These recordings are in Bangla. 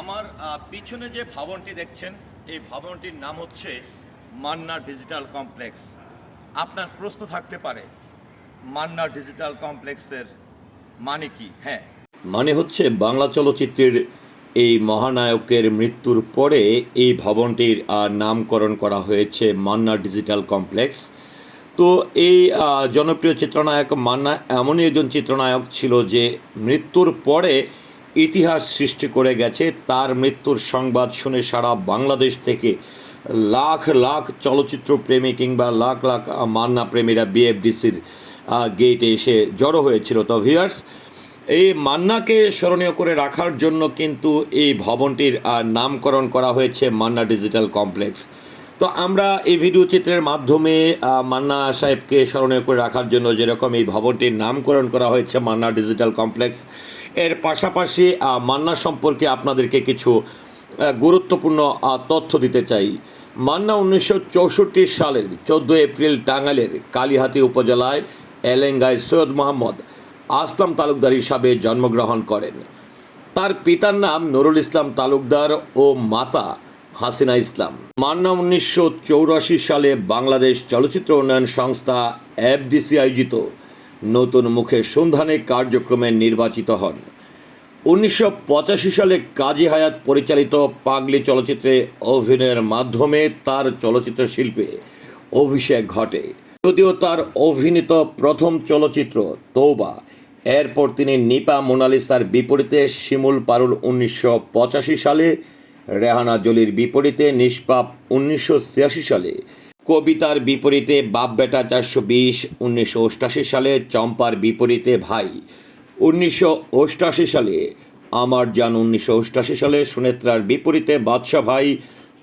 আমার পিছনে যে ভবনটি দেখছেন, এই ভবনটির নাম হচ্ছে মান্না ডিজিটাল কমপ্লেক্স। আপনার প্রশ্ন থাকতে পারে, মান্না ডিজিটাল কমপ্লেক্সের মানে কি? হ্যাঁ। মানে হচ্ছে বাংলা চলচ্চিত্রের এই মহানায়কের মৃত্যুর পরে এই ভবনটির নামকরণ করা হয়েছে মান্না ডিজিটাল কমপ্লেক্স। তো এই জনপ্রিয় চিত্রনায়ক মান্না এমনই একজন চিত্রনায়ক ছিল যে মৃত্যুর পরে ইতিহাস সৃষ্টি করে গেছে। তার মৃত্যুর সংবাদ শুনে সারা বাংলাদেশ থেকে লাখ লাখ চলচ্চিত্র প্রেমী কিংবা লাখ লাখ মান্না প্রেমীরা বিএফডিসির গেটে এসে জড়ো হয়েছিল। তো ভিউয়ার্স এই মান্নাকে স্মরণীয় করে রাখার জন্য কিন্তু এই ভবনটির নামকরণ করা হয়েছে মান্না ডিজিটাল কমপ্লেক্স। তো আমরা এই ভিডিও চিত্রের মাধ্যমে মান্না সাহেবকে স্মরণীয় করে রাখার জন্য যেরকম এই ভবনটির নামকরণ করা হয়েছে, মান্না ডিজিটাল কমপ্লেক্স এর পাশাপাশি মান্না সম্পর্কে আপনাদেরকে কিছু গুরুত্বপূর্ণ তথ্য দিতে চাই। মান্না উনিশশো চৌষট্টি সালের চোদ্দ এপ্রিল টাঙ্গাইলের কালীহাতি উপজেলায় এলেঙ্গায় সৈয়দ মোহাম্মদ আসলাম তালুকদার হিসাবে জন্মগ্রহণ করেন। তার পিতার নাম নুরুল ইসলাম তালুকদার ও মাতা হাসিনা ইসলাম। মান্না উনিশশো সালে বাংলাদেশ চলচ্চিত্র উন্নয়ন সংস্থা এফডিসি আয়োজিত নতুন মুখের সন্ধানে কার্যক্রমে নির্বাচিত হন। উনিশশো পঁচাশি সালে কাজী হায়াত পরিচালিত পাগলি চলচ্চিত্রে অভিনয়ের মাধ্যমে তার চলচ্চিত্র শিল্পে অভিষেক ঘটে। যদিও তার অভিনীত প্রথম চলচ্চিত্র তৌবা এরপর তিনি নিপা মোনালিসার বিপরীতে শিমুল পারুল উনিশশো পঁচাশি সালে, রেহানা জলির বিপরীতে নিষ্পাপ উনিশশো ছিয়াশি সালে কবিতার বিপরীতে বাপ বেটা চারশো বিশ, উনিশশো অষ্টাশি সালে, চম্পার বিপরীতে ভাই। উনিশশো অষ্টাশি সালে, আমার জান উনিশশো অষ্টাশি সালে, সুনেত্রার বিপরীতে বাদশা ভাই,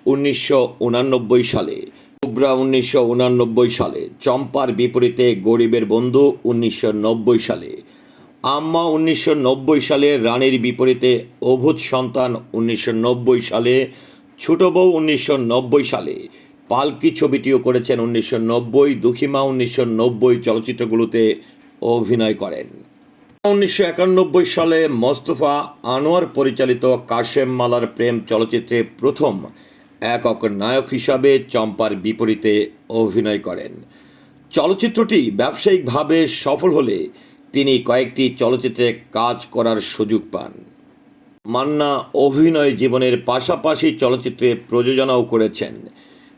উনিশশো উনানব্বই সালে। কুবরা উনিশশো উনানব্বই সালে, চম্পার বিপরীতে গরিবের বন্ধু, উনিশশো নব্বই সালে। আম্মা উনিশশো নব্বই সালে, রানীর বিপরীতে অভূত সন্তান, উনিশশো নব্বই সালে। ছোট বউ উনিশশো নব্বই সালে। পালকি ছবিটিও করেছেন উনিশশো নব্বই, দুঃখীমা উনিশশো নব্বই চলচ্চিত্রগুলোতে অভিনয় করেন। উনিশশো একানব্বই সালে মোস্তফা আনোয়ার পরিচালিত কাশেম মালার প্রেম চলচ্চিত্রে প্রথম একক নায়ক হিসাবে চম্পার বিপরীতে অভিনয় করেন। চলচ্চিত্রটি ব্যবসায়িকভাবে সফল হলে তিনি কয়েকটি চলচ্চিত্রে কাজ করার সুযোগ পান। মান্না অভিনয় জীবনের পাশাপাশি চলচ্চিত্রে প্রযোজনাও করেছেন।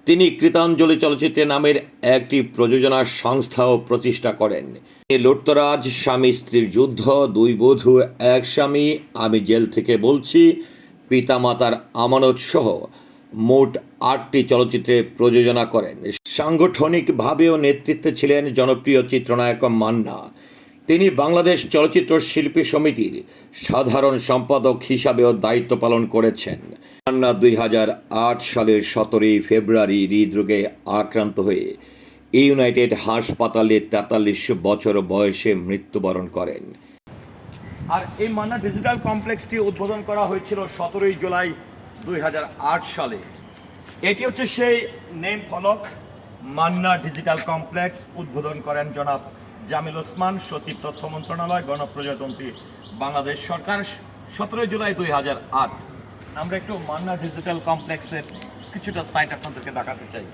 তিনি কৃতাঞ্জলি চলচ্চিত্রে নামের একটি প্রযোজনা সংস্থাও প্রতিষ্ঠা করেন। লুটতরাজ, স্বামী, স্ত্রীর যুদ্ধ, দুই বধূ, এক স্বামী, আমি জেল থেকে বলছি, পিতামাতার আমানত সহ মোট আটটি চলচ্চিত্রে প্রযোজনা করেন। সাংগঠনিকভাবেও নেতৃত্বে ছিলেন জনপ্রিয় চিত্রনায়ক মান্না। তিনি বাংলাদেশ চলচ্চিত্র শিল্পী সমিতির সাধারণ সম্পাদক হিসাবেও দায়িত্ব পালন করেছেন। মান্না দুই হাজার আট সালের সতেরোই ফেব্রুয়ারি হৃদরোগে আক্রান্ত হয়ে ইউনাইটেড হাসপাতালে তেতাল্লিশ বছর বয়সে মৃত্যুবরণ করেন। আর এই মান্না ডিজিটাল কমপ্লেক্সটি উদ্বোধন করা হয়েছিল সতেরোই জুলাই দুই হাজার আট সালে। এটি হচ্ছে সেই নেম ফলক মান্না ডিজিটাল কমপ্লেক্স উদ্বোধন করেন জনাব জামিল ওসমান, সচিব তথ্য মন্ত্রণালয়, গণপ্রজাতন্ত্রী, বাংলাদেশ সরকার, সতেরোই জুলাই দুই হাজার আট। আমরা একটু মান্না ডিজিটাল কমপ্লেক্সের কিছুটা সাইট আপনাদেরকে দেখাতে চাই।